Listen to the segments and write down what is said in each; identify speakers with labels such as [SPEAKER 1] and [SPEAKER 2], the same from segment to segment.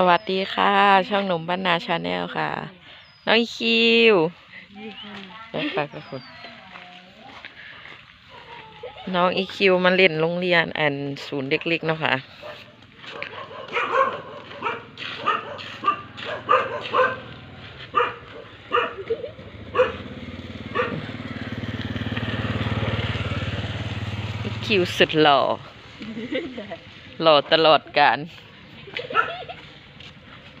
[SPEAKER 1] สวัสดีค่ะ ช่องหนุ่มบ้านนาชาแนลค่ะ น้องคิวไปไปกับคุณน้องอีคิวมาเล่นโรงเรียนอันศูนย์เด็กเล็กเนาะค่ะอีคิวสุดหล่อ หล่อตลอดการ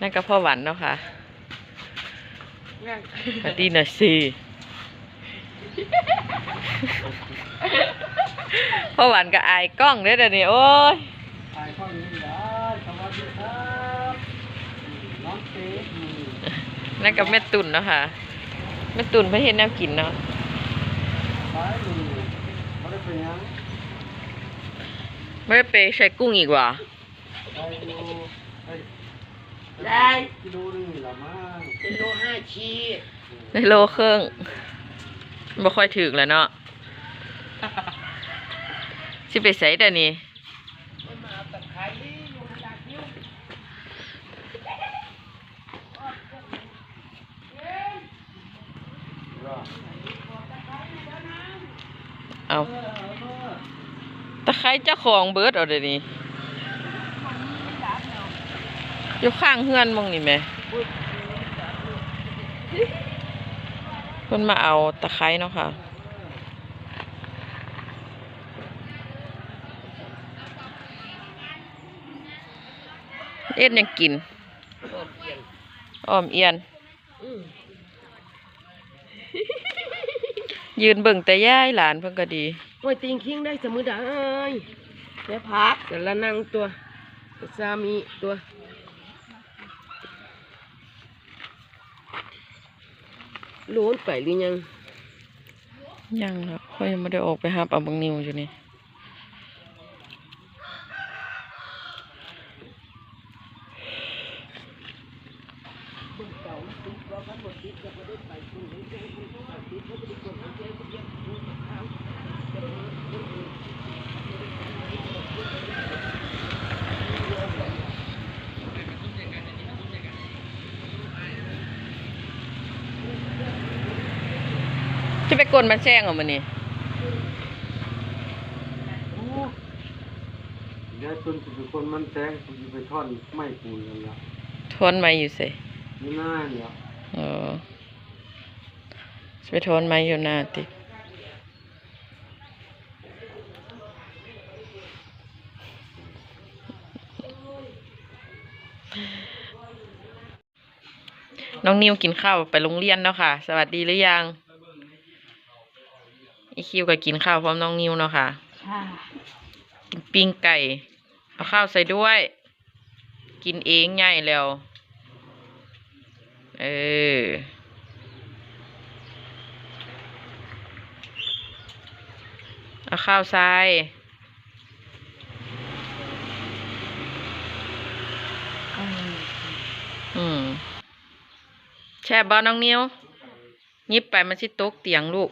[SPEAKER 1] นั่นก็พ่อหวันเนาะค่ะสวัสดีหน่อยสิพ่อหวันก็อายกล้องเด้อเดี๋ยวนี้โอ้ย
[SPEAKER 2] ถ่ายข้อนี้ได้สวัสดีครับน้องเต๊กนี่
[SPEAKER 1] นั่นก็แม่ตุ่นเนาะค่ะแม่ตุ่นเพื่อเห็นแนวกินเนาะ
[SPEAKER 2] สายนี่เขาได้เป็นยัง
[SPEAKER 1] ไม่ได้ไปใช้กุ้งอีกว่ะ
[SPEAKER 2] ได้ดูเฮ้ย
[SPEAKER 3] ได้
[SPEAKER 2] กิโลนึงนี่ละมั้ง
[SPEAKER 3] เป็นโลห้าชีด
[SPEAKER 1] ในโลครึ่งบ่ค่อยถึกแล้วเนาะสิไปใส่แต่นี้
[SPEAKER 3] มันมาเอาตะไคร้อยู่ขนาดนิ้ว
[SPEAKER 2] รอ
[SPEAKER 1] เอาตะไคร้เจ้าของเบิร์ดเอาเดี๋ยวนี้ อยู่ข้างเฮือนมองนี่ไหมเพิ่นมาเอาตะไคร้เนาะค่ะ เอ็ดยังกินอ้อมเอียน ยืนเบิ่งแต่ย่ายหลานเพิ่นก็ดี
[SPEAKER 3] โอ้ยติงคิงได้สมุดได้แม่พักแต่ละนั่งตัวสามีตัว รู้ไปหรือยัง
[SPEAKER 1] ยังครับเขายังไม่ได้ออกไปหาปลาบังนิวอยู่นี่ จะไปกลมันแช่งเหรอมันนี่
[SPEAKER 2] เดี๋ยวต้นจะเป็นคนมันแทงคุณจะไปท่อนไม้ปูนกันละ
[SPEAKER 1] ทนไม้อยู่สิ
[SPEAKER 2] นี่น่าเนี่ย
[SPEAKER 1] เออจะไปทนไม้อยู่หน้าติน้องนิวกินข้าวไปโรงเรียนแล้วค่ะ สวัสดีหรือยังอี คิวก็กินข้าวพร้อมน้องนิวเนาะค่ะ
[SPEAKER 3] ค่ะ
[SPEAKER 1] กินปิ้งไก่ เอาข้าวใส่ด้วย กินเองง่ายแล้ว เออ เอาข้าวใส่อืม แช่บอน้องนิ้วยิบไปมันสิตกเตียงลูก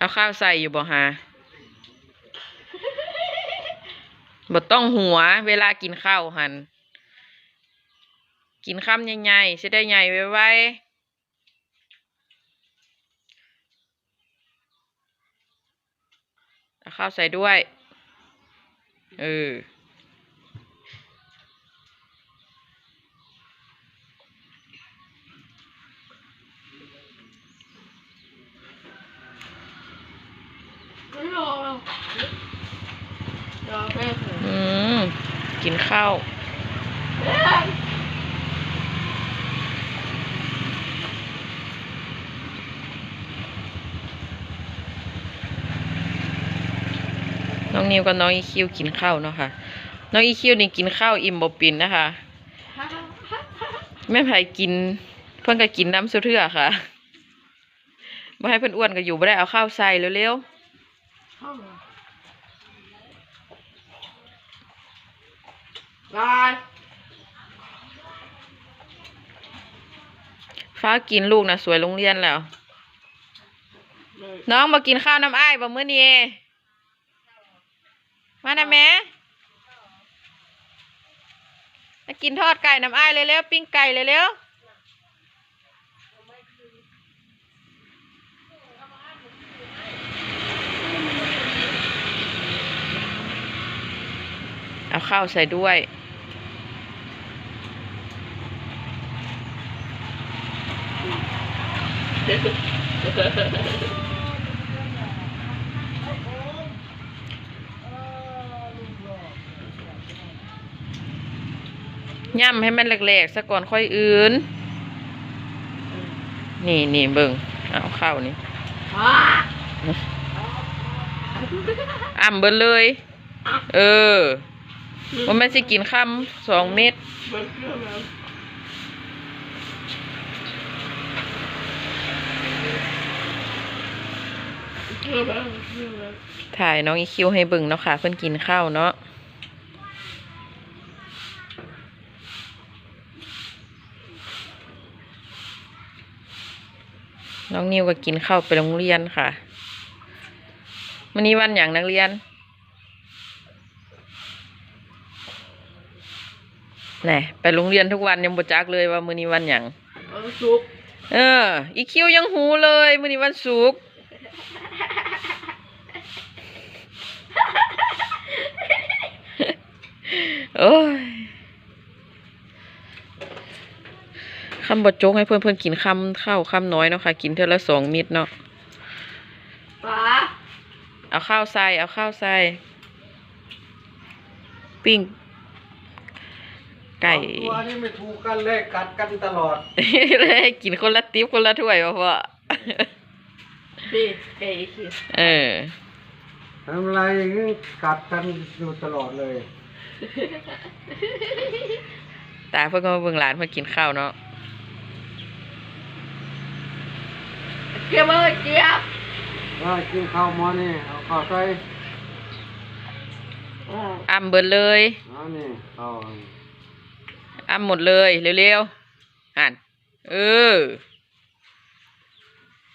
[SPEAKER 1] เอาข้าวใส่อยู่บ่ฮะบ่ต้องหัว เวลากินข้าวหัน กินคำใหญ่ๆจะได้ใหญ่ไวๆเอาข้าวใส่ด้วย เออ
[SPEAKER 3] ไม่รอร อืม
[SPEAKER 1] กินข้าวน้องนิวกับน้องอีคิวกินข้าวเนาะค่ะ น้องอีคิวนี่กินข้าวอิ่มบ่ปินนะคะ แม่ไผกิน เพิ่อนก็กินน้ำสุเทือค่ะบ่ให้เพิ่อนอ้วนก็อยู่บ่ได้เอาข้าวใส่เร็ว
[SPEAKER 3] เข้ามา บาย
[SPEAKER 1] ๆฟ้ากินลูกนะสวยโรงเรียนแล้ว น้องมากินข้าวน้ำอ้ายบ่มื้อนี้มานะแม่มากินทอดไก่น้ำอ้ายเลยเร็วปิ้งไก่เลยเร็วเอาข้าวใส่ด้วย ย่ำให้มันแหลกๆซะก่อนค่อยอื่น นี่นี่เบิ่งเอาเข้านี่อ่ำเบิ่เลย เออว่าแม่สิกินข้ามสองเม็ด
[SPEAKER 3] เบิ่งเครื่องแล้วเครื่องแล้ว
[SPEAKER 1] ถ่ายน้องอีคิวให้เบิ่งเนาะค่ะ เพิ่นกินข้าวเนาะน้องนิวก็กินข้าวไปโรงเรียนค่ะวันนี้วันอย่างนักเรียนแหน่ไปโรงเรียนทุกวันยังบ่จักเลยว่ามื้อนี้วันหยัง
[SPEAKER 3] เอาสุก
[SPEAKER 1] เออ อีคิวยังหูเลย มื้อนี้วันศุกร์ โอ้ยคำบดจกให้เพื่อนเพื่อนๆกินคำข้าวคำน้อยเนาะค่ะ กินเท่าละสองมิตรเนาะ
[SPEAKER 3] ป้า
[SPEAKER 1] เอาข้าวใส่เอาข้าวใส่ปิ้ง ไก่
[SPEAKER 2] ตัวนี้ไม่ถูกกันเลยกัดกันตลอด
[SPEAKER 1] เลยกินคนละติ๊บคนละถ้วยวะพ่อ
[SPEAKER 3] พี่ไก่ขี้
[SPEAKER 1] เออ
[SPEAKER 2] ทำอะไรอย่างนี้กัดกันอยู่ตลอดเลย
[SPEAKER 1] ตาเพื่อนก็มาเบิ่งหลานเพื่อนกินข้าวเนาะ
[SPEAKER 3] เกียบเอ้ยเกียบ
[SPEAKER 2] ว่ากินข้าวหมอนี่เอาข้าวใส่
[SPEAKER 3] อ่า
[SPEAKER 1] อ้ำเบิดเลย
[SPEAKER 2] เอานี่ข้าว
[SPEAKER 1] อ้ำหมดเลยเร็วๆอ่านเออ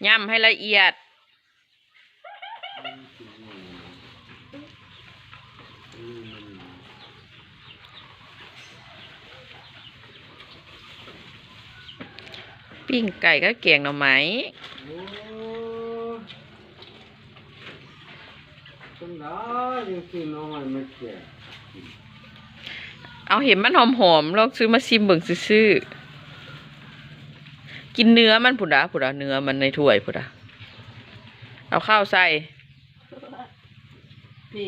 [SPEAKER 1] ย่ำให้ละเอียด ปิ้งไก่ก็เกียงหน่อไม้
[SPEAKER 2] โอ้จังได้ยังกินเอาไว้ไม่แก่
[SPEAKER 1] เอาเห็นมันหอมหอมๆลองซื้อมาซิมเบิ่งซื่อๆกินเนื้อมันผุดาผุดาเนื้อมันในถ้วยผุดาเอาข้าวใส่
[SPEAKER 3] พี่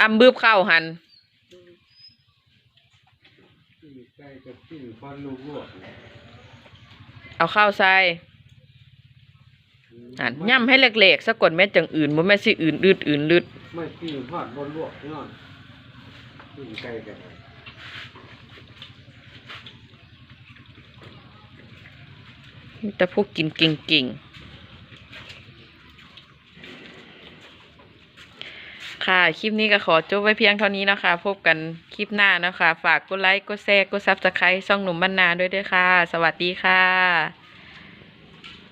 [SPEAKER 1] อ้ำบืบข้าวหัน
[SPEAKER 2] ปิ้งไก่กับปิ้งพอลูกลวก เนี่ย
[SPEAKER 1] เอาข้าวใส่อ่านย่ำให้เล็กๆสะกดแม่จังอื่นบ่แม่นสิอื่นลืดอื่นลืด
[SPEAKER 2] ไม่ปิ้งทอดบนลวกนี่นอนปิ้งไก่กัน
[SPEAKER 1] มีแต่พวกกินเก่งๆ ค่ะ คลิปนี้ก็ขอจบไว้เพียงเท่านี้นะคะ พบกันคลิปหน้านะคะ ฝากกดไลค์ กดแชร์ กดซับสไครต์ช่องหนุ่มบรรนาด้วยด้วยค่ะ สวัสดีค่ะ